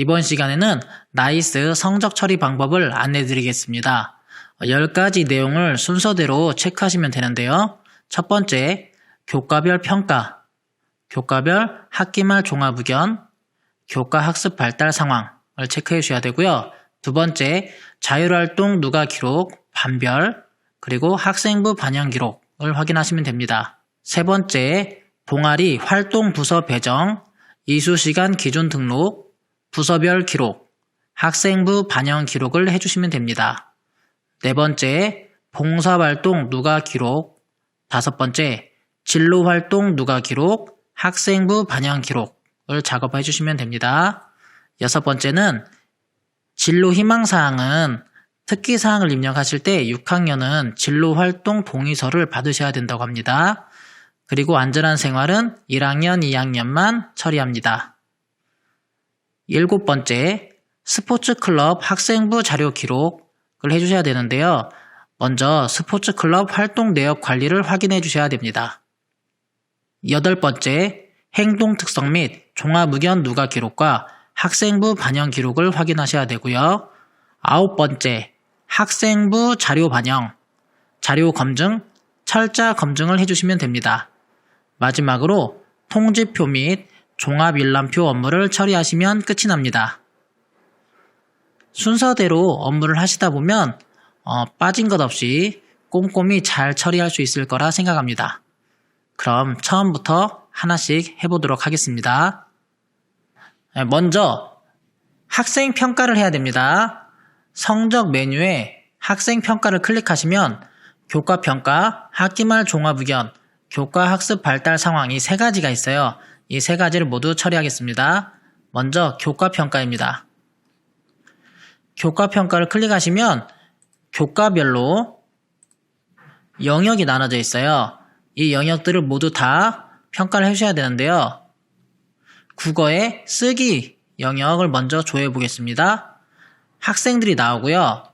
이번 시간에는 나이스 성적 처리 방법을 안내 드리겠습니다. 10가지 내용을 순서대로 체크하시면 되는데요. 첫 번째, 교과별 평가, 교과별 학기말 종합 의견, 교과 학습 발달 상황을 체크해 주셔야 되고요. 두 번째, 자율활동 누가 기록, 반별, 그리고 학생부 반영 기록을 확인하시면 됩니다. 세 번째, 동아리 활동 부서 배정, 이수 시간 기준 등록, 부서별 기록, 학생부 반영 기록을 해주시면 됩니다. 네 번째, 봉사활동 누가 기록, 다섯 번째, 진로활동 누가 기록, 학생부 반영 기록을 작업해 주시면 됩니다. 여섯 번째는 진로 희망사항은 특기사항을 입력하실 때 6학년은 진로활동 동의서를 받으셔야 된다고 합니다. 그리고 안전한 생활은 1학년, 2학년만 처리합니다. 일곱 번째, 스포츠 클럽 학생부 자료 기록을 해주셔야 되는데요. 먼저 스포츠 클럽 활동 내역 관리를 확인해 주셔야 됩니다. 여덟 번째, 행동 특성 및 종합 의견 누가 기록과 학생부 반영 기록을 확인하셔야 되고요. 아홉 번째, 학생부 자료 반영, 자료 검증, 철자 검증을 해주시면 됩니다. 마지막으로 통지표 및 종합 일람표 업무를 처리하시면 끝이 납니다. 순서대로 업무를 하시다 보면 어, 빠진 것 없이 꼼꼼히 잘 처리할 수 있을 거라 생각합니다. 그럼 처음부터 하나씩 해보도록 하겠습니다. 네, 먼저 학생 평가를 해야 됩니다. 성적 메뉴에 학생 평가를 클릭하시면 교과 평가, 학기말 종합 의견, 교과 학습 발달 상황 이 세 가지가 있어요. 이 세 가지를 모두 처리하겠습니다. 먼저 교과 평가입니다. 교과 평가를 클릭하시면 교과별로 영역이 나눠져 있어요. 이 영역들을 모두 다 평가를 해주셔야 되는데요. 국어의 쓰기 영역을 먼저 조회해 보겠습니다. 학생들이 나오고요.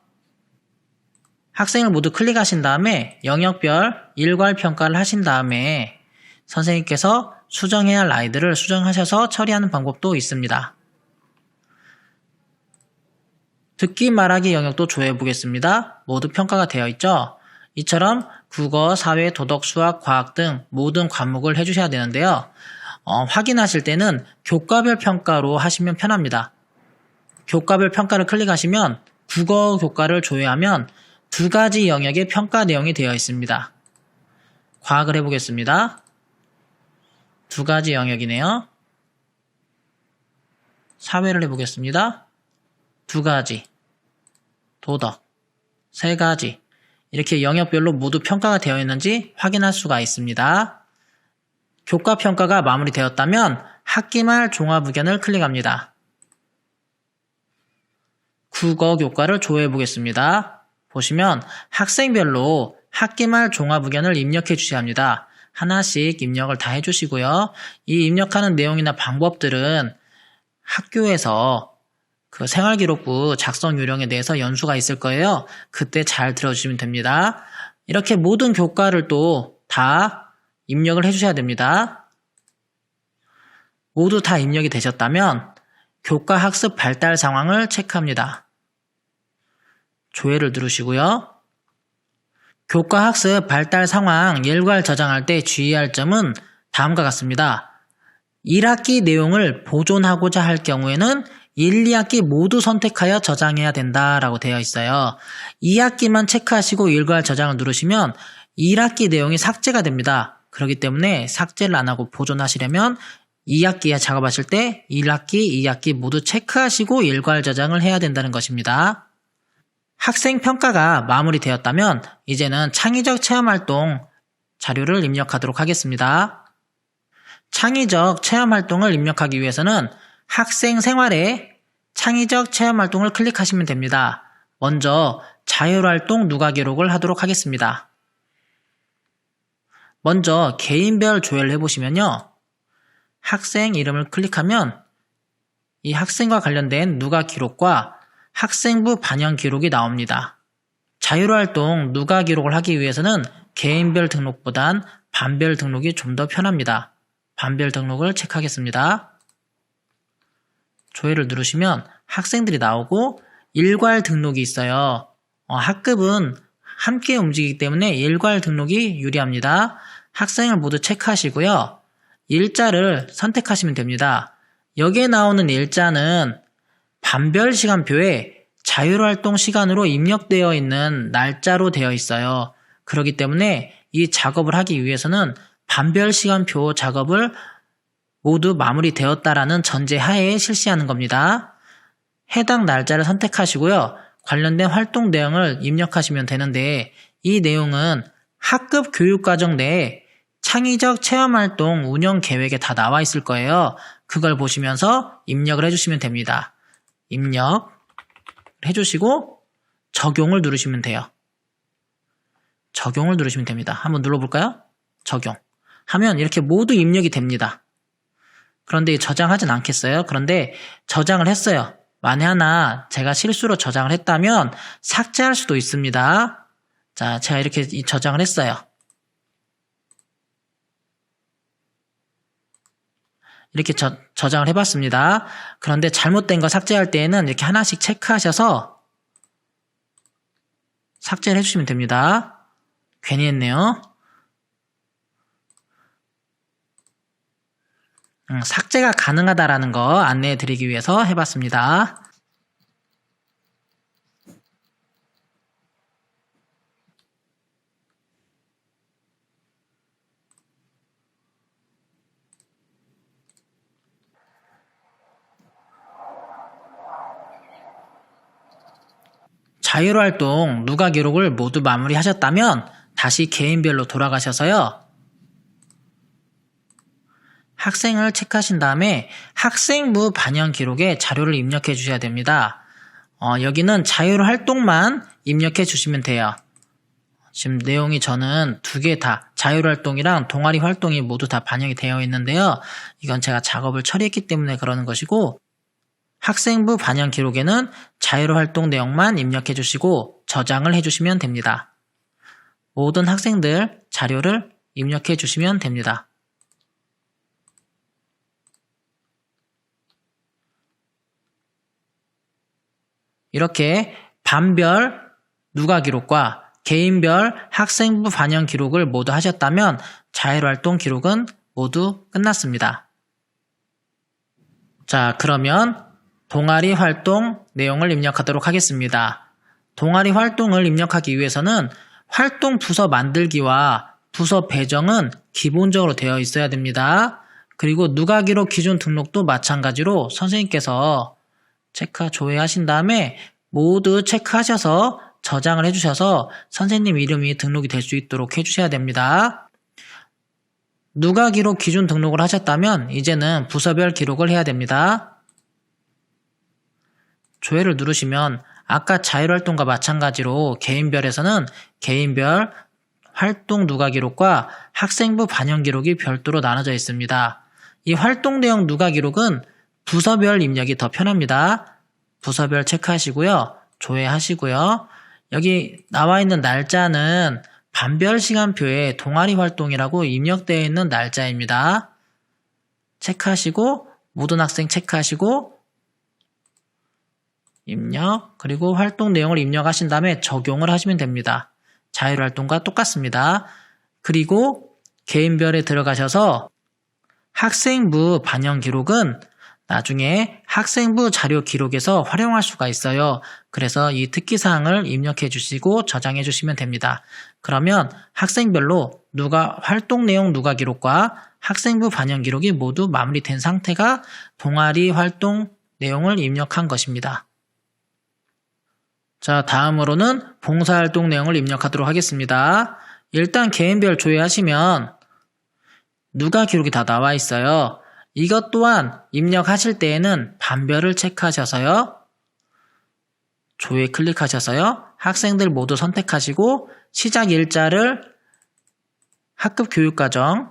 학생을 모두 클릭하신 다음에 영역별 일괄 평가를 하신 다음에 선생님께서 수정해야 할 아이들을 수정하셔서 처리하는 방법도 있습니다. 듣기 말하기 영역도 조회해 보겠습니다. 모두 평가가 되어 있죠? 이처럼 국어, 사회, 도덕, 수학, 과학 등 모든 과목을 해주셔야 되는데요. 어, 확인하실 때는 교과별 평가로 하시면 편합니다. 교과별 평가를 클릭하시면 국어 교과를 조회하면 두 가지 영역의 평가 내용이 되어 있습니다. 과학을 해보겠습니다. 두 가지 영역이네요. 사회를 해보겠습니다. 두 가지. 도덕. 세 가지. 이렇게 영역별로 모두 평가가 되어 있는지 확인할 수가 있습니다. 교과 평가가 마무리되었다면 학기 말 종합 의견을 클릭합니다. 국어 교과를 조회해 보겠습니다. 보시면 학생별로 학기 말 종합 의견을 입력해 주셔야 합니다. 하나씩 입력을 다 해주시고요. 이 입력하는 내용이나 방법들은 학교에서 그 생활기록부 작성 요령에 대해서 연수가 있을 거예요. 그때 잘 들어주시면 됩니다. 이렇게 모든 교과를 또 다 입력을 해주셔야 됩니다. 모두 다 입력이 되셨다면 교과 학습 발달 상황을 체크합니다. 조회를 누르시고요. 교과 학습 발달 상황 일괄 저장할 때 주의할 점은 다음과 같습니다. 1학기 내용을 보존하고자 할 경우에는 1, 2학기 모두 선택하여 저장해야 된다라고 되어 있어요. 2학기만 체크하시고 일괄 저장을 누르시면 1학기 내용이 삭제가 됩니다. 그렇기 때문에 삭제를 안 하고 보존하시려면 2학기에 작업하실 때 1학기, 2학기 모두 체크하시고 일괄 저장을 해야 된다는 것입니다. 학생 평가가 마무리되었다면 이제는 창의적 체험 활동 자료를 입력하도록 하겠습니다. 창의적 체험 활동을 입력하기 위해서는 학생 생활에 창의적 체험 활동을 클릭하시면 됩니다. 먼저 자율활동 누가 기록을 하도록 하겠습니다. 먼저 개인별 조회를 해보시면요. 학생 이름을 클릭하면 이 학생과 관련된 누가 기록과 학생부 반영 기록이 나옵니다. 자율활동 누가 기록을 하기 위해서는 개인별 등록보단 반별 등록이 좀 더 편합니다. 반별 등록을 체크하겠습니다. 조회를 누르시면 학생들이 나오고 일괄 등록이 있어요. 어, 학급은 함께 움직이기 때문에 일괄 등록이 유리합니다. 학생을 모두 체크하시고요. 일자를 선택하시면 됩니다. 여기에 나오는 일자는 반별 시간표에 자율활동 시간으로 입력되어 있는 날짜로 되어 있어요. 그렇기 때문에 이 작업을 하기 위해서는 반별 시간표 작업을 모두 마무리되었다라는 전제 하에 실시하는 겁니다. 해당 날짜를 선택하시고요. 관련된 활동 내용을 입력하시면 되는데 이 내용은 학급 교육과정 내에 창의적 체험활동 운영 계획에 다 나와 있을 거예요. 그걸 보시면서 입력을 해주시면 됩니다. 입력 해주시고 적용을 누르시면 돼요. 적용을 누르시면 됩니다. 한번 눌러볼까요? 적용. 하면 이렇게 모두 입력이 됩니다. 그런데 저장하진 않겠어요? 그런데 저장을 했어요. 만에 하나 제가 실수로 저장을 했다면 삭제할 수도 있습니다. 자, 제가 이렇게 저장을 했어요. 이렇게 저, 저장을 해봤습니다. 그런데 잘못된 거 삭제할 때에는 이렇게 하나씩 체크하셔서 삭제를 해주시면 됩니다. 괜히 했네요. 음, 삭제가 가능하다라는 거 안내해 드리기 위해서 해봤습니다. 자율활동 누가 기록을 모두 마무리하셨다면 다시 개인별로 돌아가셔서요. 학생을 체크하신 다음에 학생부 반영 기록에 자료를 입력해 주셔야 됩니다. 어, 여기는 자율활동만 입력해 주시면 돼요. 지금 내용이 저는 두 개 다 자율활동이랑 동아리 활동이 모두 다 반영이 되어 있는데요. 이건 제가 작업을 처리했기 때문에 그러는 것이고 학생부 반영 기록에는 자율활동 내용만 입력해 주시고 저장을 해 주시면 됩니다. 모든 학생들 자료를 입력해 주시면 됩니다. 이렇게 반별 누가 기록과 개인별 학생부 반영 기록을 모두 하셨다면 자율활동 기록은 모두 끝났습니다. 자, 그러면 동아리 활동 내용을 입력하도록 하겠습니다. 동아리 활동을 입력하기 위해서는 활동 부서 만들기와 부서 배정은 기본적으로 되어 있어야 됩니다. 그리고 누가 기록 기준 등록도 마찬가지로 선생님께서 체크 조회하신 다음에 모두 체크하셔서 저장을 해주셔서 선생님 이름이 등록이 될 수 있도록 해주셔야 됩니다. 누가 기록 기준 등록을 하셨다면 이제는 부서별 기록을 해야 됩니다. 조회를 누르시면 아까 자율활동과 마찬가지로 개인별에서는 개인별 활동 누가 기록과 학생부 반영 기록이 별도로 나눠져 있습니다. 이 활동 내용 누가 기록은 부서별 입력이 더 편합니다. 부서별 체크하시고요. 조회하시고요. 여기 나와 있는 날짜는 반별 시간표에 동아리 활동이라고 입력되어 있는 날짜입니다. 체크하시고 모든 학생 체크하시고 입력 그리고 활동 내용을 입력하신 다음에 적용을 하시면 됩니다. 자율활동과 똑같습니다. 그리고 개인별에 들어가셔서 학생부 반영 기록은 나중에 학생부 자료 기록에서 활용할 수가 있어요. 그래서 이 특기사항을 입력해 주시고 저장해 주시면 됩니다. 그러면 학생별로 누가 활동 내용 누가 기록과 학생부 반영 기록이 모두 마무리된 상태가 동아리 활동 내용을 입력한 것입니다. 자, 다음으로는 봉사활동 내용을 입력하도록 하겠습니다. 일단 개인별 조회하시면 누가 기록이 다 나와 있어요. 이것 또한 입력하실 때에는 반별을 체크하셔서요. 조회 클릭하셔서요. 학생들 모두 선택하시고 시작 일자를 학급 교육과정에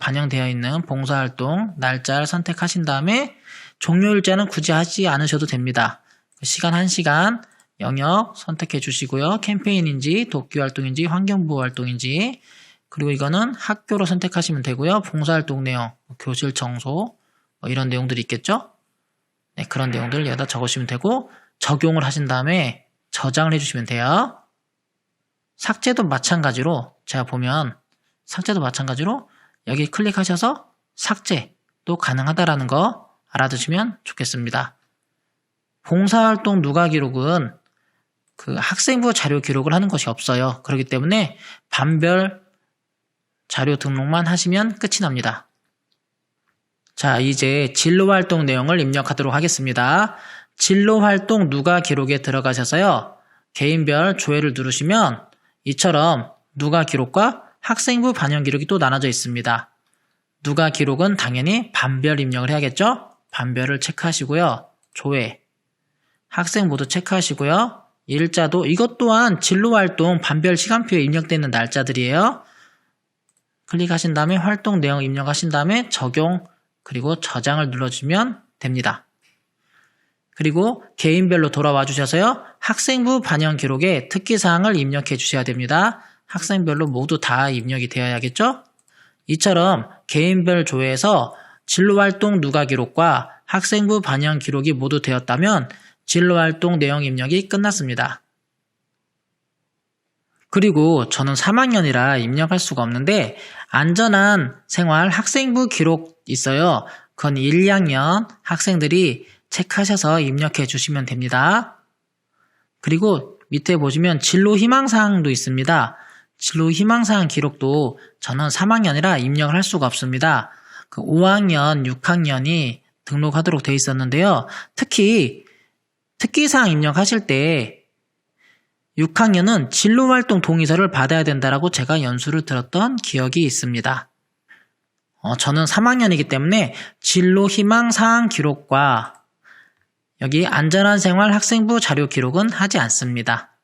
반영되어 있는 봉사활동 날짜를 선택하신 다음에 종료 일자는 굳이 하지 않으셔도 됩니다. 시간 1시간 영역 선택해 주시고요. 캠페인인지 도쿄 활동인지 환경부 활동인지 그리고 이거는 학교로 선택하시면 되고요. 봉사활동 내용, 교실 청소 뭐 이런 내용들이 있겠죠. 네, 그런 내용들을 여기다 적으시면 되고 적용을 하신 다음에 저장을 해주시면 돼요. 삭제도 마찬가지로 제가 보면 삭제도 마찬가지로 여기 클릭하셔서 삭제도 가능하다라는 거 알아두시면 좋겠습니다. 봉사활동 누가 기록은 그 학생부 자료 기록을 하는 것이 없어요. 그렇기 때문에 반별 자료 등록만 하시면 끝이 납니다. 자, 이제 진로 활동 내용을 입력하도록 하겠습니다. 진로 활동 누가 기록에 들어가셔서요. 개인별 조회를 누르시면 이처럼 누가 기록과 학생부 반영 기록이 또 나눠져 있습니다. 누가 기록은 당연히 반별 입력을 해야겠죠? 반별을 체크하시고요. 조회. 학생 모두 체크하시고요. 일자도 이것 또한 진로 활동 반별 시간표에 입력되는 날짜들이에요. 클릭하신 다음에 활동 내용 입력하신 다음에 적용 그리고 저장을 눌러주면 됩니다. 그리고 개인별로 돌아와 주셔서요. 학생부 반영 기록에 특기사항을 입력해 주셔야 됩니다. 학생별로 모두 다 입력이 되어야겠죠? 이처럼 개인별 조회에서 진로활동 누가 기록과 학생부 반영 기록이 모두 되었다면 진로활동 내용 입력이 끝났습니다. 그리고 저는 3학년이라 입력할 수가 없는데 안전한 생활 학생부 기록 있어요. 그건 1, 2학년 학생들이 체크하셔서 입력해 주시면 됩니다. 그리고 밑에 보시면 진로 희망사항도 있습니다. 진로 희망사항 기록도 저는 3학년이라 입력을 할 수가 없습니다. 그 5학년, 6학년이 등록하도록 되어 있었는데요. 특히 특기사항 입력하실 때 6학년은 진로활동 동의서를 받아야 된다라고 제가 연수를 들었던 기억이 있습니다. 어, 저는 3학년이기 때문에 진로 희망 사항 기록과 여기 안전한 생활 학생부 자료 기록은 하지 않습니다.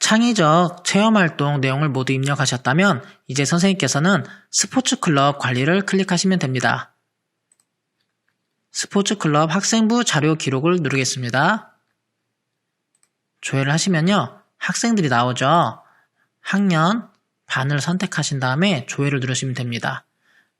창의적 체험활동 내용을 모두 입력하셨다면 이제 선생님께서는 스포츠 클럽 관리를 클릭하시면 됩니다. 스포츠 클럽 학생부 자료 기록을 누르겠습니다. 조회를 하시면요. 학생들이 나오죠. 학년, 반을 선택하신 다음에 조회를 누르시면 됩니다.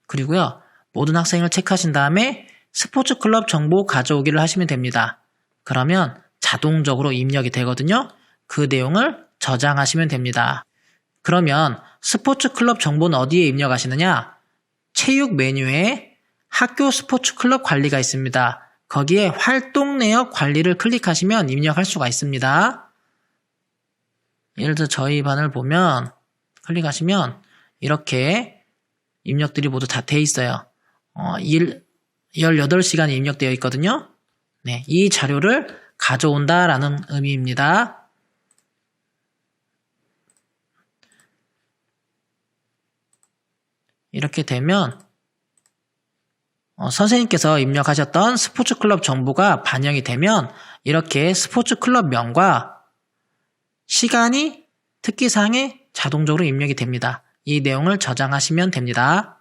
그리고요. 모든 학생을 체크하신 다음에 스포츠 클럽 정보 가져오기를 하시면 됩니다. 그러면 자동적으로 입력이 되거든요. 그 내용을 저장하시면 됩니다. 그러면 스포츠 클럽 정보는 어디에 입력하시느냐? 체육 메뉴에 학교 스포츠 클럽 관리가 있습니다. 거기에 활동 내역 관리를 클릭하시면 입력할 수가 있습니다. 예를 들어 저희 반을 보면 클릭하시면 이렇게 입력들이 모두 다 돼 있어요. 어, 1, 18시간이 입력되어 있거든요. 네, 이 자료를 가져온다라는 의미입니다. 이렇게 되면 어, 선생님께서 입력하셨던 스포츠 클럽 정보가 반영이 되면 이렇게 스포츠 클럽 명과 시간이 특기사항에 자동적으로 입력이 됩니다. 이 내용을 저장하시면 됩니다.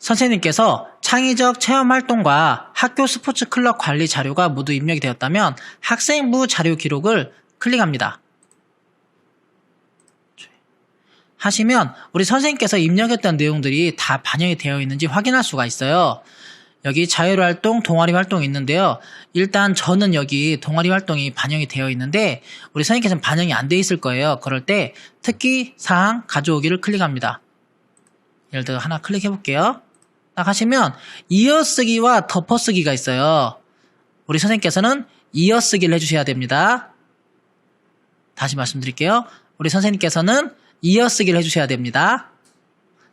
선생님께서 창의적 체험 활동과 학교 스포츠 클럽 관리 자료가 모두 입력이 되었다면 학생부 자료 기록을 클릭합니다. 하시면 우리 선생님께서 입력했던 내용들이 다 반영이 되어 있는지 확인할 수가 있어요. 여기 자율 활동, 동아리 활동이 있는데요. 일단 저는 여기 동아리 활동이 반영이 되어 있는데 우리 선생님께서는 반영이 안 돼 있을 거예요. 그럴 때 특기 사항 가져오기를 클릭합니다. 예를 들어 하나 클릭해 볼게요. 딱 하시면 이어쓰기와 덮어쓰기가 있어요. 우리 선생님께서는 이어쓰기를 해주셔야 됩니다. 다시 말씀드릴게요. 우리 선생님께서는 이어쓰기를 해주셔야 됩니다.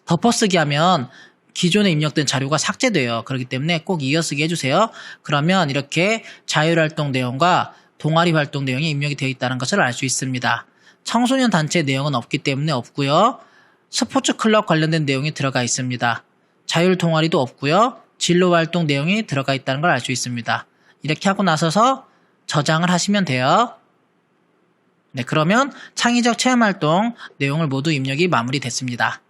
덮어쓰기 하면 기존에 입력된 자료가 삭제돼요. 그렇기 때문에 꼭 이어쓰기 해주세요. 그러면 이렇게 자율활동 내용과 동아리 활동 내용이 입력이 되어 있다는 것을 알 수 있습니다. 청소년 단체 내용은 없기 때문에 없고요. 스포츠 클럽 관련된 내용이 들어가 있습니다. 자율 동아리도 없고요. 진로 활동 내용이 들어가 있다는 걸 알 수 있습니다. 이렇게 하고 나서서 저장을 하시면 돼요. 네, 그러면 창의적 체험 활동 내용을 모두 입력이 마무리됐습니다.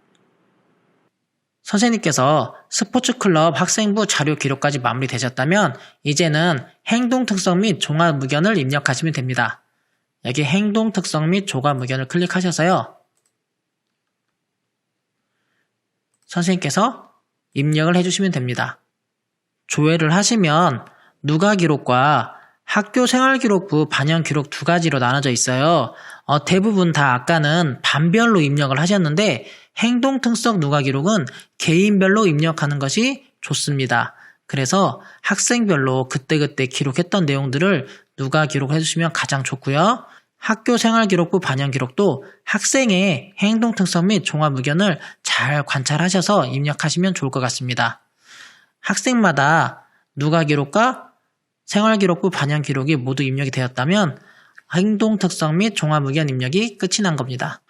선생님께서 스포츠 클럽 학생부 자료 기록까지 마무리되셨다면 이제는 행동 특성 및 종합 무견을 입력하시면 됩니다. 여기 행동 특성 및 종합 무견을 클릭하셔서요. 선생님께서 입력을 해주시면 됩니다. 조회를 하시면 누가 기록과 학교 생활 기록부 반영 기록 두 가지로 나눠져 있어요. 어, 대부분 다 아까는 반별로 입력을 하셨는데 행동 특성 누가 기록은 개인별로 입력하는 것이 좋습니다. 그래서 학생별로 그때그때 기록했던 내용들을 누가 기록해 주시면 가장 좋고요. 학교 생활 기록부 반영 기록도 학생의 행동 특성 및 종합 의견을 잘 관찰하셔서 입력하시면 좋을 것 같습니다. 학생마다 누가 기록과 생활 기록부 반영 기록이 모두 입력이 되었다면 행동 특성 및 종합 의견 입력이 끝이 난 겁니다.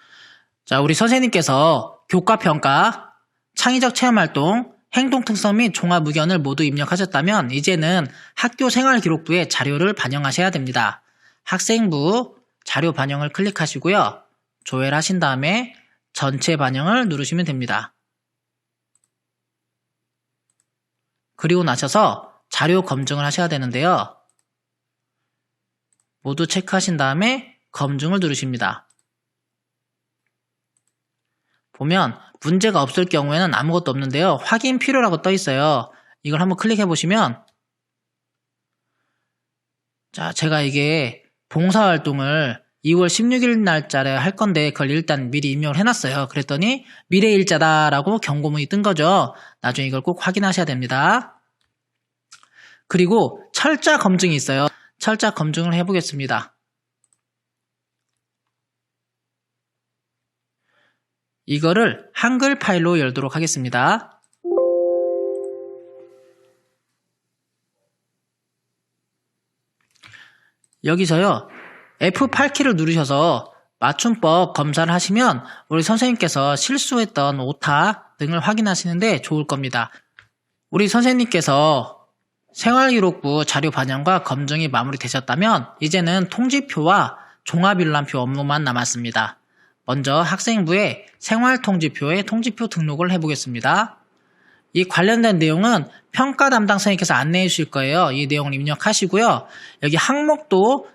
자, 우리 선생님께서 교과 평가, 창의적 체험 활동, 행동 특성 및 종합 의견을 모두 입력하셨다면 이제는 학교 생활 기록부에 자료를 반영하셔야 됩니다. 학생부 자료 반영을 클릭하시고요. 조회를 하신 다음에 전체 반영을 누르시면 됩니다. 그리고 나셔서 자료 검증을 하셔야 되는데요. 모두 체크하신 다음에 검증을 누르십니다. 보면 문제가 없을 경우에는 아무것도 없는데요. 확인 필요라고 떠 있어요. 이걸 한번 클릭해 보시면 자, 제가 이게 봉사활동을 2월 16일 날짜에 할 건데 그걸 일단 미리 입력을 해놨어요. 그랬더니 미래 일자다라고 경고문이 뜬 거죠. 나중에 이걸 꼭 확인하셔야 됩니다. 그리고 철자 검증이 있어요. 철자 검증을 해보겠습니다. 이거를 한글 파일로 열도록 하겠습니다. 여기서요, F8 키를 누르셔서 맞춤법 검사를 하시면 우리 선생님께서 실수했던 오타 등을 확인하시는데 좋을 겁니다. 우리 선생님께서 생활기록부 자료 반영과 검증이 마무리되셨다면 이제는 통지표와 종합일람표 업무만 남았습니다. 먼저 학생부의 생활통지표에 통지표 등록을 해보겠습니다. 이 관련된 내용은 평가 담당 선생님께서 안내해 주실 거예요. 이 내용을 입력하시고요. 여기 항목도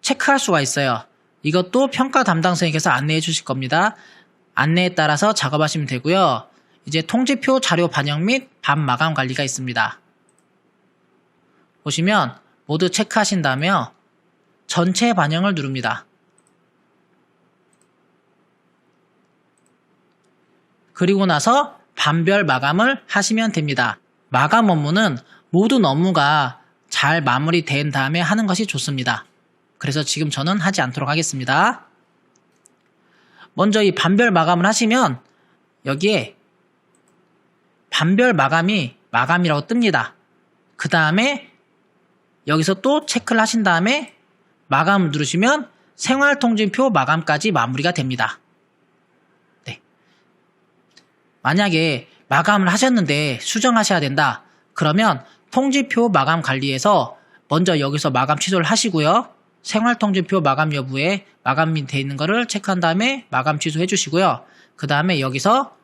체크할 수가 있어요. 이것도 평가 담당 선생님께서 안내해 주실 겁니다. 안내에 따라서 작업하시면 되고요. 이제 통지표 자료 반영 및 반마감 관리가 있습니다. 보시면 모두 체크하신다며 전체 반영을 누릅니다. 그리고 나서 반별 마감을 하시면 됩니다. 마감 업무는 모든 업무가 잘 마무리된 다음에 하는 것이 좋습니다. 그래서 지금 저는 하지 않도록 하겠습니다. 먼저 이 반별 마감을 하시면 여기에 반별 마감이 마감이라고 뜹니다. 그 다음에 여기서 또 체크를 하신 다음에 마감 누르시면 생활통진표 마감까지 마무리가 됩니다. 네. 만약에 마감을 하셨는데 수정하셔야 된다. 그러면 통지표 마감 관리에서 먼저 여기서 마감 취소를 하시고요. 생활통지표 마감 여부에 마감이 되어 있는 거를 체크한 다음에 마감 취소해 주시고요. 그 다음에 여기서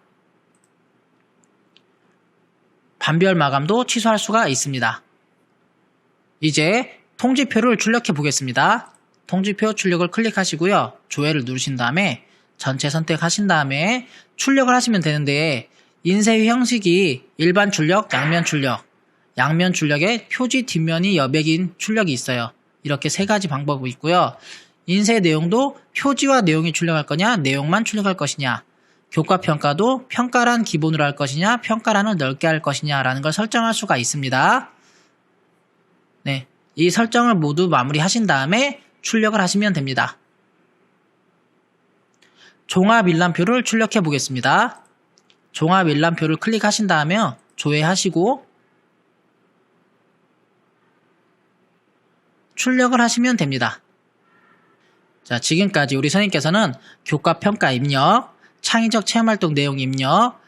반별 마감도 취소할 수가 있습니다. 이제 통지표를 출력해 보겠습니다. 통지표 출력을 클릭하시고요. 조회를 누르신 다음에 전체 선택하신 다음에 출력을 하시면 되는데 인쇄 형식이 일반 출력, 양면 출력, 양면 출력에 표지 뒷면이 여백인 출력이 있어요. 이렇게 세 가지 방법이 있고요. 인쇄 내용도 표지와 내용이 출력할 거냐, 내용만 출력할 것이냐, 교과 평가도 평가란 기본으로 할 것이냐, 평가란을 넓게 할 것이냐라는 걸 설정할 수가 있습니다. 네. 이 설정을 모두 마무리하신 다음에 출력을 하시면 됩니다. 종합 일람표를 출력해 보겠습니다. 종합 일람표를 클릭하신 다음에 조회하시고 출력을 하시면 됩니다. 자, 지금까지 우리 선생님께서는 교과 평가 입력, 창의적 체험활동 내용 입력,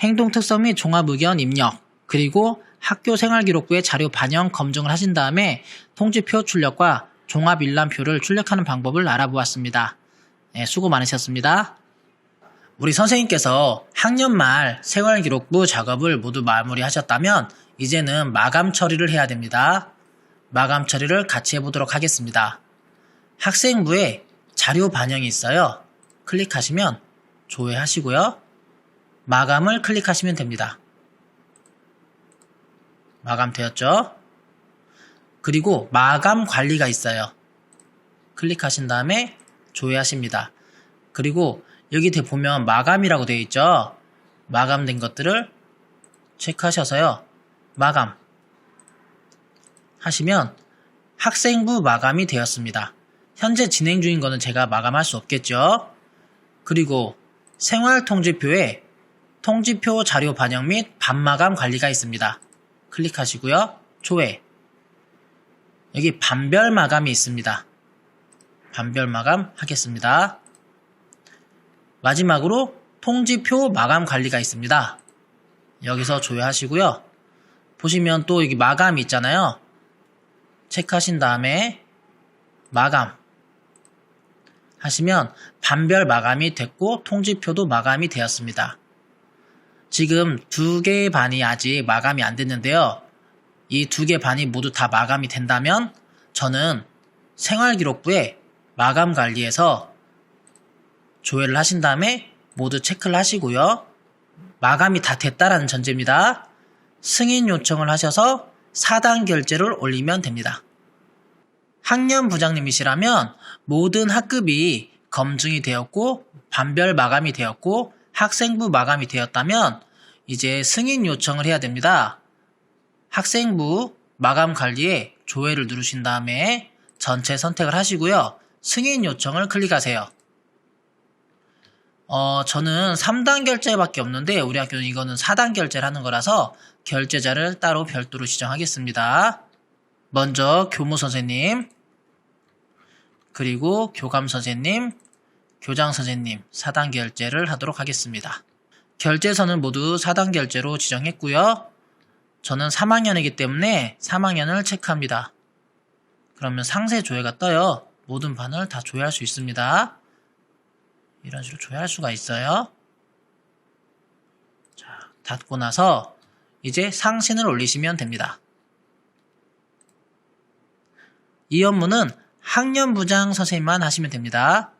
행동 특성 및 종합 의견 입력, 그리고 학교 생활기록부에 자료 반영 검증을 하신 다음에 통지표 출력과 종합 일람표를 출력하는 방법을 알아보았습니다. 네, 수고 많으셨습니다. 우리 선생님께서 학년 말 생활기록부 작업을 모두 마무리하셨다면 이제는 마감 처리를 해야 됩니다. 마감 처리를 같이 해보도록 하겠습니다. 학생부에 자료 반영이 있어요. 클릭하시면 조회하시고요. 마감을 클릭하시면 됩니다. 마감되었죠? 그리고 마감 관리가 있어요. 클릭하신 다음에 조회하십니다. 그리고 여기 대 보면 마감이라고 되어 있죠? 마감된 것들을 체크하셔서요. 마감 하시면 학생부 마감이 되었습니다. 현재 진행 중인 거는 제가 마감할 수 없겠죠? 그리고 생활통지표에 통지표 자료 반영 및 반마감 관리가 있습니다. 클릭하시고요. 조회. 여기 반별 마감이 있습니다. 반별 마감 하겠습니다. 마지막으로 통지표 마감 관리가 있습니다. 여기서 조회하시고요. 보시면 또 여기 마감이 있잖아요. 체크하신 다음에 마감 하시면 반별 마감이 됐고 통지표도 마감이 되었습니다. 지금 두 개의 반이 아직 마감이 안 됐는데요. 이 두 개 반이 모두 다 마감이 된다면 저는 생활기록부에 마감 관리에서 조회를 하신 다음에 모두 체크를 하시고요. 마감이 다 됐다라는 전제입니다. 승인 요청을 하셔서 4단 결제를 올리면 됩니다. 학년 부장님이시라면 모든 학급이 검증이 되었고 반별 마감이 되었고 학생부 마감이 되었다면 이제 승인 요청을 해야 됩니다. 학생부 마감 관리에 조회를 누르신 다음에 전체 선택을 하시고요. 승인 요청을 클릭하세요. 어, 저는 3단 결제밖에 없는데 우리 학교는 이거는 4단 결제를 하는 거라서 결제자를 따로 별도로 지정하겠습니다. 먼저 교무 선생님, 그리고 교감 선생님, 교장 선생님 4단 결제를 하도록 하겠습니다. 결제선은 모두 4단 결제로 지정했고요. 저는 3학년이기 때문에 3학년을 체크합니다. 그러면 상세 조회가 떠요. 모든 반을 다 조회할 수 있습니다. 이런 식으로 조회할 수가 있어요. 자, 닫고 나서 이제 상신을 올리시면 됩니다. 이 업무는 학년 부장 선생님만 하시면 됩니다.